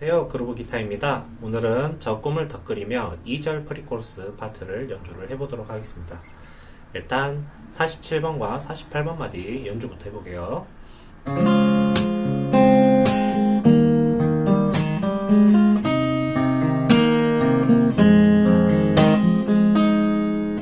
안녕하세요 그루브 기타입니다. 오늘은 저 꿈을 덧그리며 2절 프리코러스 파트를 연주를 해보도록 하겠습니다. 일단 47번과 48번 마디 연주부터 해보게요.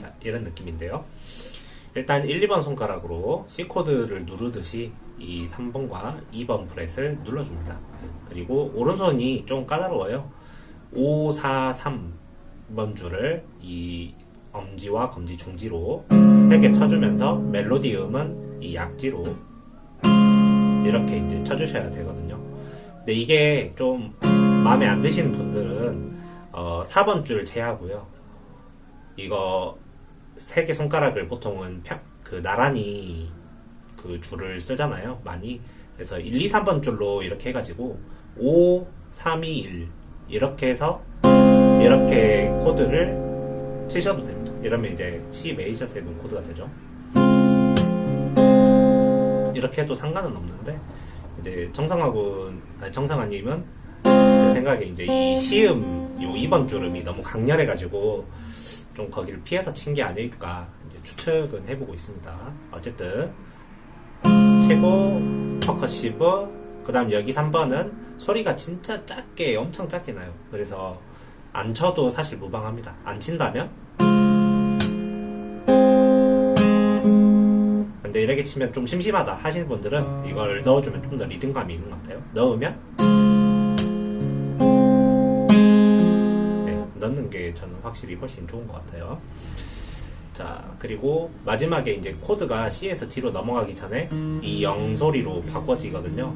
자 이런 느낌인데요. 일단 1, 2번 손가락으로 C 코드를 누르듯이 이 3번과 2번 프렛을 눌러줍니다. 그리고 오른손이 좀 까다로워요. 5, 4, 3번 줄을 이 엄지와 검지 중지로 세개 쳐주면서 멜로디 음은 이 약지로 이렇게 이제 쳐주셔야 되거든요. 근데 이게 좀 마음에 안 드시는 분들은 어, 4번 줄 제하고요. 이거 세 개 손가락을 보통은 평, 그 나란히 그 줄을 쓰잖아요. 많이. 그래서 1, 2, 3번 줄로 이렇게 해가지고 5, 3, 2, 1 이렇게 해서 이렇게 코드를 치셔도 됩니다. 이러면 이제 C 메이저 7 코드가 되죠. 이렇게 해도 상관은 없는데 이제 정상화군 아니 정상화님은 제 생각에 이제 이 시음 요 2번 줄음이 너무 강렬해가지고 좀 거기를 피해서 친 게 아닐까 이제 추측은 해보고 있습니다. 어쨌든 치고 퍼커시브 그 다음 여기 3번은 소리가 진짜 작게 엄청 작게 나요. 그래서 안 쳐도 사실 무방합니다. 안 친다면 근데 이렇게 치면 좀 심심하다 하시는 분들은 이걸 넣어주면 좀 더 리듬감이 있는 것 같아요. 넣으면 네, 넣는 게 저는 확실히 훨씬 좋은 것 같아요. 자, 그리고 마지막에 이제 코드가 C에서 D로 넘어가기 전에 이 0 소리로 바꿔지거든요.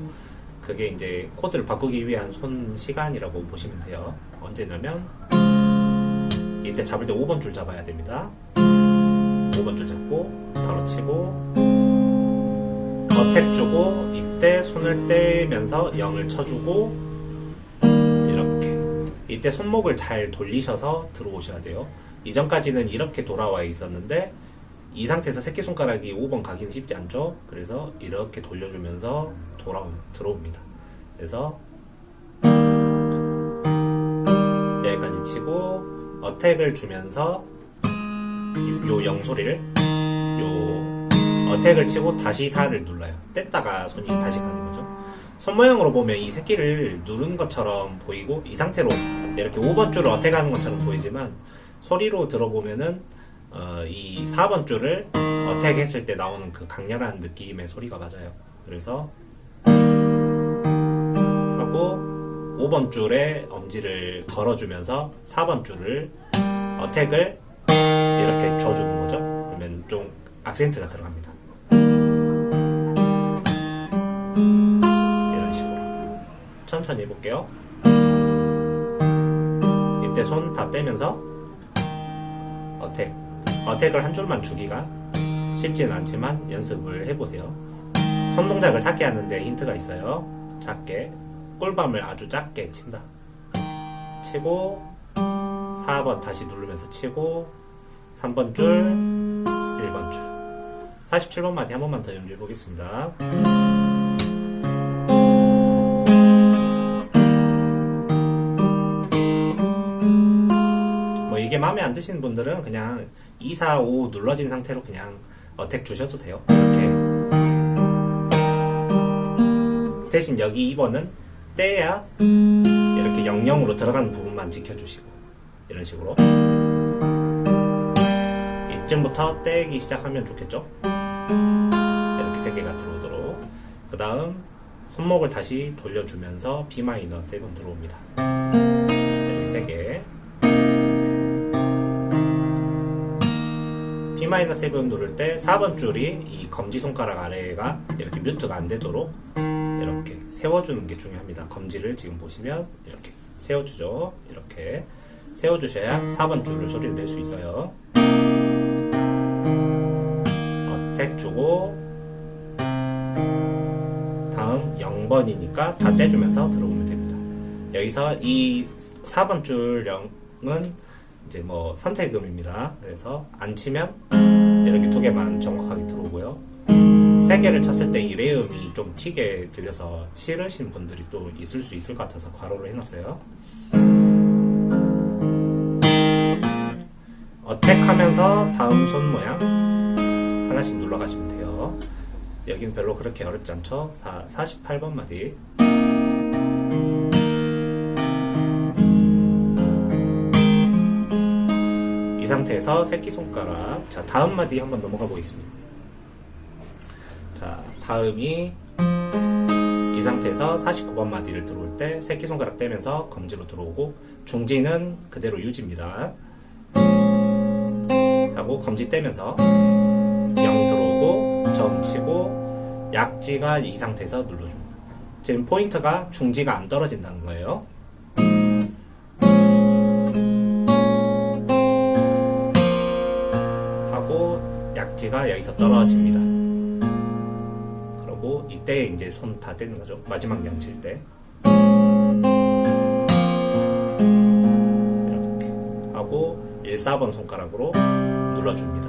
그게 이제 코드를 바꾸기 위한 손 시간이라고 보시면 돼요. 언제냐면 이때 잡을 때 5번 줄 잡아야 됩니다. 5번 줄 잡고 바로 치고 어택 주고 이때 손을 떼면서 0을 쳐주고 이렇게 이때 손목을 잘 돌리셔서 들어오셔야 돼요. 이전까지는 이렇게 돌아와 있었는데 이 상태에서 새끼손가락이 5번 가기는 쉽지 않죠. 그래서 이렇게 돌려주면서 돌아 들어옵니다. 그래서 여기까지 치고 어택을 주면서 요0 소리를 요 어택을 치고 다시 4를 눌러요. 뗐다가 손이 다시 가는 거죠. 손 모양으로 보면 이 새끼를 누른 것처럼 보이고 이 상태로 이렇게 5번 줄을 어택하는 것처럼 보이지만 소리로 들어보면은 어, 이 4번 줄을 어택했을 때 나오는 그 강렬한 느낌의 소리가 맞아요. 그래서 하고 5번 줄에 엄지를 걸어주면서 4번 줄을 어택을 이렇게 줘주는 거죠. 그러면 좀 악센트가 들어갑니다. 이런 식으로 천천히 해볼게요. 이때 손 다 떼면서 어택 어택을 한 줄만 주기가 쉽지는 않지만 연습을 해보세요. 손 동작을 작게 하는데 힌트가 있어요. 작게 꿀밤을 아주 작게 친다. 치고 4번 다시 누르면서 치고 3번 줄 1번 줄 47번 마디 한 번만 더 연주해 보겠습니다. 이게 마음에 안 드시는 분들은 그냥 2, 4, 5 눌러진 상태로 그냥 어택 주셔도 돼요. 이렇게. 대신 여기 2번은 떼야 이렇게 00으로 들어가는 부분만 지켜주시고 이런 식으로 이쯤부터 떼기 시작하면 좋겠죠? 이렇게 세 개가 들어오도록 그 다음 손목을 다시 돌려주면서 B 마이너 7 들어옵니다. B-7 누를 때 4번 줄이 이 검지손가락 아래가 이렇게 뮤트가 안 되도록 이렇게 세워주는 게 중요합니다. 검지를 지금 보시면 이렇게 세워주죠. 이렇게 세워주셔야 4번 줄을 소리를 낼 수 있어요. 어택 주고 다음 0번이니까 다 떼주면서 들어오면 됩니다. 여기서 이 4번 줄 0은 이제 뭐 선택음입니다. 그래서 안 치면 이렇게 두 개만 정확하게 들어오고요. 세세 개를 쳤을 때 이레음이 좀 튀게 들려서 싫으신 분들이 또 있을 수 있을 것 같아서 괄호를 해놨어요. 어택하면서 다음 손 모양 하나씩 눌러가시면 돼요. 여긴 별로 그렇게 어렵지 않죠? 4, 48번 마디. 상태에서 새끼손가락. 자, 다음 마디 한번 넘어가 보겠습니다. 자, 다음이 이 상태에서 49번 마디를 들어올 때 새끼손가락 떼면서 검지로 들어오고 중지는 그대로 유지입니다. 하고 검지 떼면서 0 들어오고 점 치고 약지가 이 상태에서 눌러줍니다. 지금 포인트가 중지가 안 떨어진다는 거예요. 약지가 여기서 떨어집니다. 그리고 이때 이제 손 다 떼는 거죠. 마지막 영칠 때. 이렇게 하고 1, 4번 손가락으로 눌러줍니다.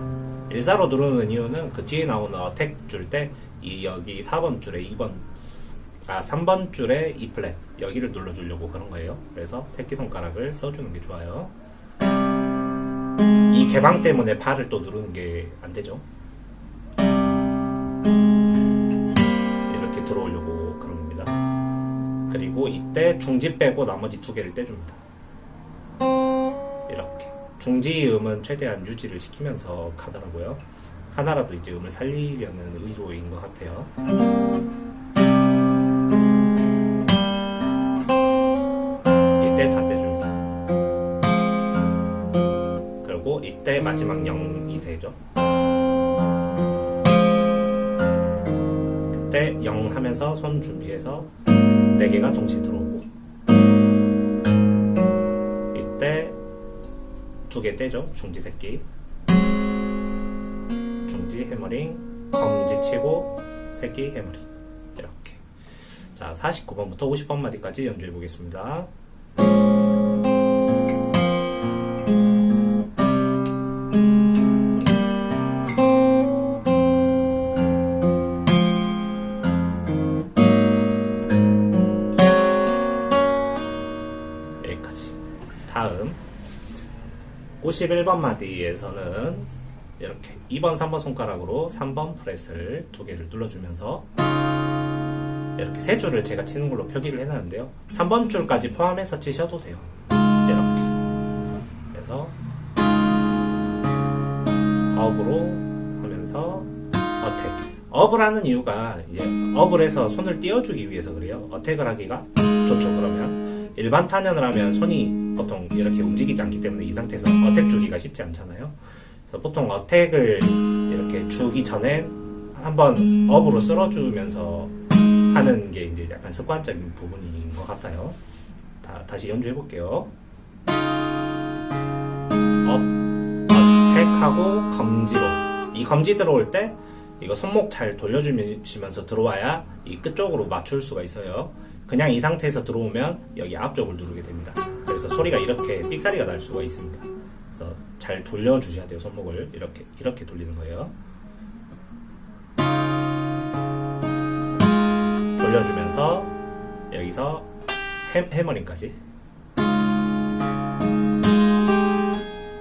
1, 4로 누르는 이유는 그 뒤에 나오는 어택 줄 때 이 여기 4번 줄에 2번 아 3번 줄에 E 플랫 여기를 눌러주려고 그런 거예요. 그래서 새끼 손가락을 써주는 게 좋아요. 이 개방 때문에 팔을 또 누르는 게 안 되죠. 이렇게 들어오려고 그런 겁니다. 그리고 이때 중지 빼고 나머지 두 개를 떼줍니다. 이렇게 중지 음은 최대한 유지를 시키면서 가더라고요. 하나라도 이제 음을 살리려는 의도인 것 같아요. 이때 마지막 0이 되죠. 그때 0 하면서 손 준비해서 4개가 동시에 들어오고 이때 두 개 떼죠. 중지 새끼. 중지 해머링, 검지 치고 새끼 해머링. 이렇게. 자, 49번부터 50번 마디까지 연주해 보겠습니다. 51번 마디에서는 이렇게 2번, 3번 손가락으로 3번 프렛을 두 개를 눌러주면서 이렇게 세 줄을 제가 치는 걸로 표기를 해놨는데요. 3번 줄까지 포함해서 치셔도 돼요. 이렇게. 그래서 업으로 하면서 어택. 업을 하는 이유가 이제 업을 해서 손을 띄워주기 위해서 그래요. 어택을 하기가 좋죠. 그러면 일반 탄연을 하면 손이 보통 이렇게 움직이지 않기 때문에 이 상태에서 어택 주기가 쉽지 않잖아요. 그래서 보통 어택을 이렇게 주기 전에 한번 업으로 쓸어주면서 하는 게 이제 약간 습관적인 부분인 것 같아요. 다, 다시 연주해 볼게요. 업, 어택하고 검지로. 이 검지 들어올 때 이거 손목 잘 돌려주시면서 들어와야 이 끝쪽으로 맞출 수가 있어요. 그냥 이 상태에서 들어오면 여기 앞쪽을 누르게 됩니다. 그래서 소리가 이렇게 삑사리가 날 수가 있습니다. 그래서 잘 돌려주셔야 돼요. 손목을 이렇게 이렇게 돌리는 거예요. 돌려주면서 여기서 해, 해머링까지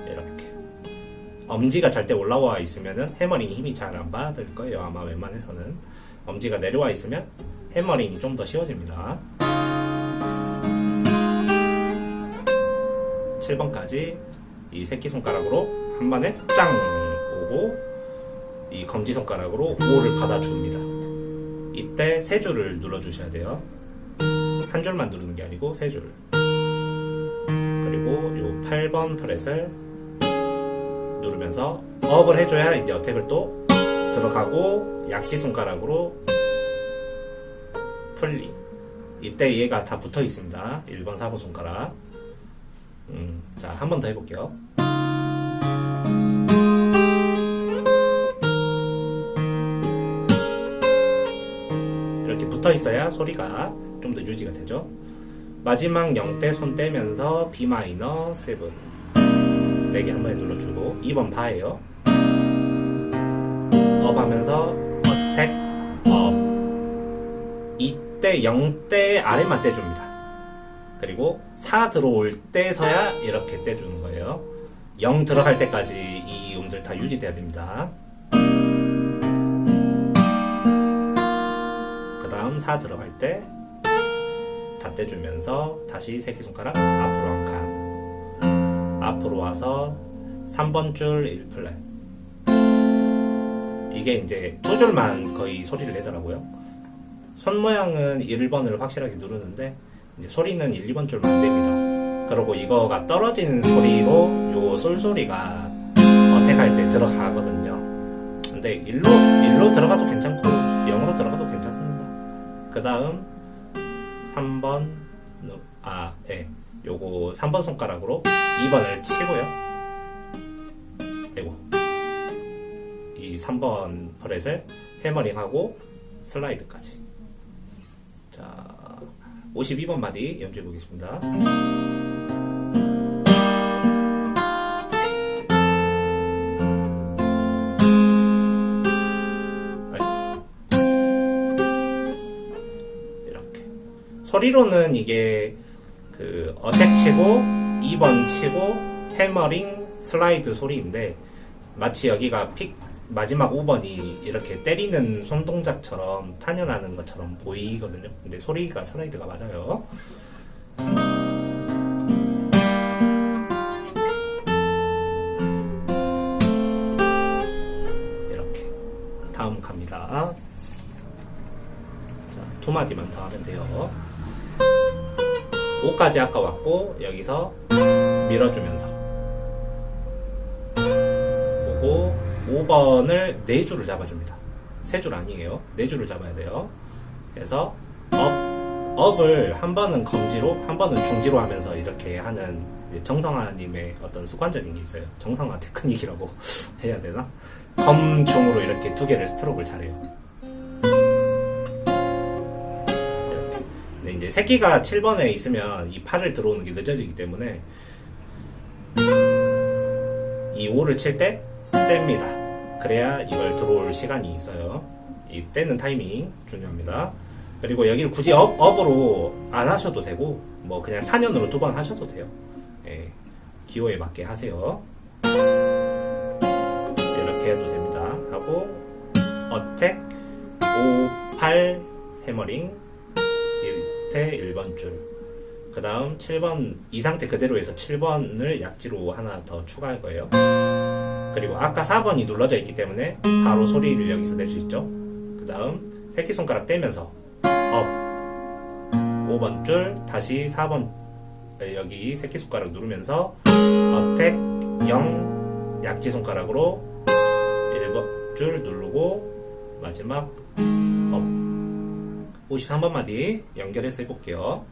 이렇게 엄지가 잘 때 올라와 있으면은 해머링이 힘이 잘 안 받을 거예요. 아마 웬만해서는 엄지가 내려와 있으면 해머링이 좀 더 쉬워집니다. 7번까지 이 새끼손가락으로 한 번에 짱 오고 이 검지손가락으로 5를 받아줍니다. 이때 세 줄을 눌러주셔야 돼요. 한 줄만 누르는 게 아니고 세 줄. 그리고 요 8번 프렛을 누르면서 업을 해줘야 이제 어택을 또 들어가고 약지 손가락으로 풀리. 이때 얘가 다 붙어 있습니다. 1번, 4번 손가락. 음, 자, 한 번 더 해볼게요. 이렇게 붙어 있어야 소리가 좀 더 유지가 되죠. 마지막 0대 손 떼면서 B 마이너 7 4개 한 번에 눌러주고 2번 바예요. 업 하면서 어택 이때 0대 아래만 떼줍니다. 그리고 4 들어올 때서야 이렇게 떼주는 거예요. 0 들어갈 때까지 이 음들 다 유지돼야 됩니다. 그 다음 4 들어갈 때 다 떼주면서 다시 새끼손가락 앞으로 한 칸. 앞으로 와서 3번 줄 1플랫. 이게 이제 두 줄만 거의 소리를 내더라고요. 손 모양은 1번을 확실하게 누르는데 소리는 1, 2번 줄만 안 됩니다. 그리고 이거가 떨어지는 소리로 요 솔소리가 어택할 때 들어가거든요. 근데 일로 일로 들어가도 괜찮고 0으로 들어가도 괜찮습니다. 그 다음 3번 아 예. 요거 3번 손가락으로 2번을 치고요. 아이고 이 3번 프렛을 해머링하고 슬라이드까지. 자, 52번 마디 연주해 보겠습니다. 이렇게 소리로는 이게 그 어택 치고 2번 치고 해머링 슬라이드 소리인데 마치 여기가 픽 마지막 5번이 이렇게 때리는 손 동작처럼 탄연하는 것처럼 보이거든요. 근데 소리가 슬라이드가 맞아요. 이렇게 다음 갑니다. 자, 두 마디만 더 하면 돼요. 5까지 아까 왔고 여기서 밀어주면서 5번을 4줄을 잡아줍니다. 3줄 아니에요. 4줄을 잡아야 돼요. 그래서 업, 업을 한 번은 검지로, 한 번은 중지로 하면서 이렇게 하는 이제 정성화님의 어떤 습관적인 게 있어요. 정성화 테크닉이라고 해야 되나? 검, 중으로 이렇게 두 개를 스트로크를 잘해요. 이제 새끼가 7번에 있으면 이 팔을 들어오는 게 늦어지기 때문에 이 5를 칠 때 뗍니다. 그래야 이걸 들어올 시간이 있어요. 이 떼는 타이밍 중요합니다. 그리고 여기를 굳이 업, 업으로 안 하셔도 되고 뭐 그냥 탄연으로 두 번 하셔도 돼요. 예, 기호에 맞게 하세요. 이렇게 해도 됩니다. 하고 어택 5, 8 해머링 1태 1번 줄. 그 다음 7번 이 상태 그대로 해서 7번을 약지로 하나 더 추가할 거예요. 그리고 아까 4번이 눌러져 있기 때문에 바로 소리를 여기서 낼 수 있죠. 그 다음 새끼손가락 떼면서 업 5번 줄 다시 4번 여기 새끼손가락 누르면서 어택 0 약지손가락으로 1번 줄 누르고 마지막 업 53번 마디 연결해서 해볼게요.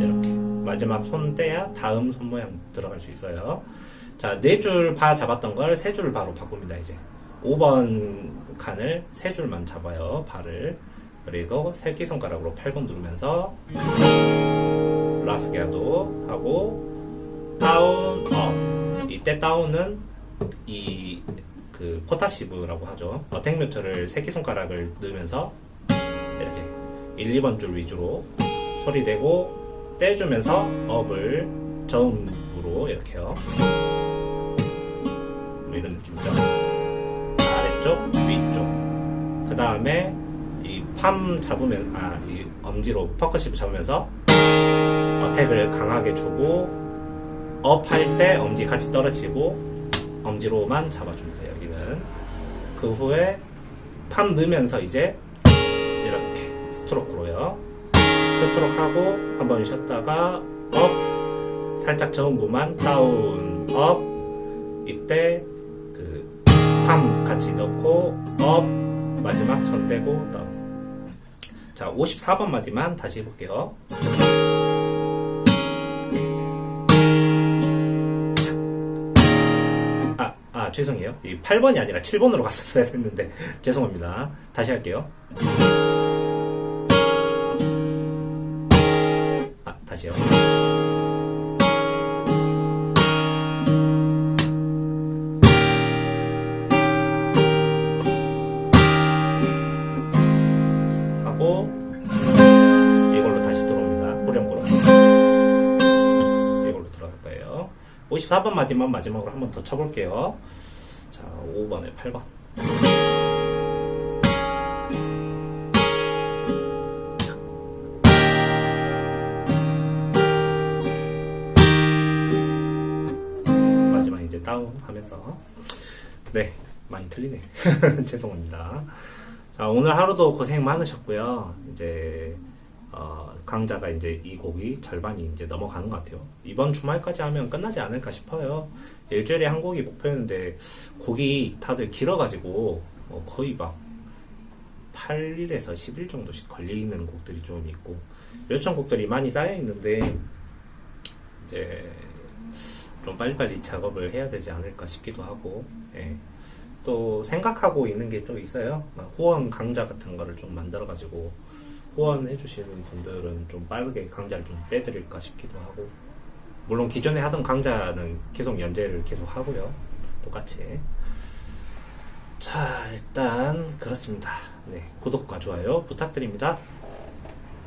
이렇게 마지막 손 떼야 다음 손 모양 들어갈 수 있어요. 자, 네 줄 바 잡았던 걸 세 줄 바로 바꿉니다, 이제. 5번 칸을 세 줄만 잡아요, 발을. 그리고 새끼손가락으로 8번 누르면서 라스게아도 하고 다운 업 이때 다운은 이 그 포타시브라고 하죠. 어택 뮤트를 새끼손가락을 넣으면서 이렇게 1, 2번 줄 위주로 소리 내고 떼주면서 업을 저음으로 이렇게요. 뭐 이런 느낌이죠. 아래쪽 위쪽. 그 다음에 이 팜 잡으면 아 이 엄지로 퍼커시브 잡으면서 어택을 강하게 주고 업 할 때 엄지 같이 떨어지고 엄지로만 잡아줍니다 여기는 그 후에 팜 넣으면서 이제 이렇게 스트로크로요. 스트로크 하고 한 번 쉬었다가 업. 살짝 저음부만 다운. 업. 이때 그팜 같이 넣고 업. 마지막 손 떼고 다운 자 54번 마디만 다시 해볼게요 죄송해요. 이 8번이 아니라 7번으로 갔었어야 했는데 죄송합니다. 다시 할게요. 아, 다시요. 54번 마디만 마지막으로 한 번 더 쳐볼게요. 자, 5번에 8번. 마지막 이제 다운 하면서. 네, 많이 틀리네. 죄송합니다. 자, 오늘 하루도 고생 많으셨고요. 이제, 어, 강좌가 이제 이 곡이 절반이 이제 넘어가는 것 같아요. 이번 주말까지 하면 끝나지 않을까 싶어요. 일주일에 한 곡이 목표였는데, 곡이 다들 길어가지고, 어, 거의 막, 8일에서 10일 정도씩 걸리는 곡들이 좀 있고, 요청 곡들이 많이 쌓여 있는데, 이제, 좀 빨리빨리 작업을 해야 되지 않을까 싶기도 하고, 예. 또 생각하고 있는 게좀 있어요. 막 후원 강좌 같은 거를 좀 만들어 가지고 후원해 주시는 분들은 좀 빠르게 강좌를 좀 빼드릴까 싶기도 하고 물론 기존에 하던 강좌는 계속 연재를 계속 하고요. 똑같이. 자, 일단 그렇습니다. 네, 구독과 좋아요 부탁드립니다.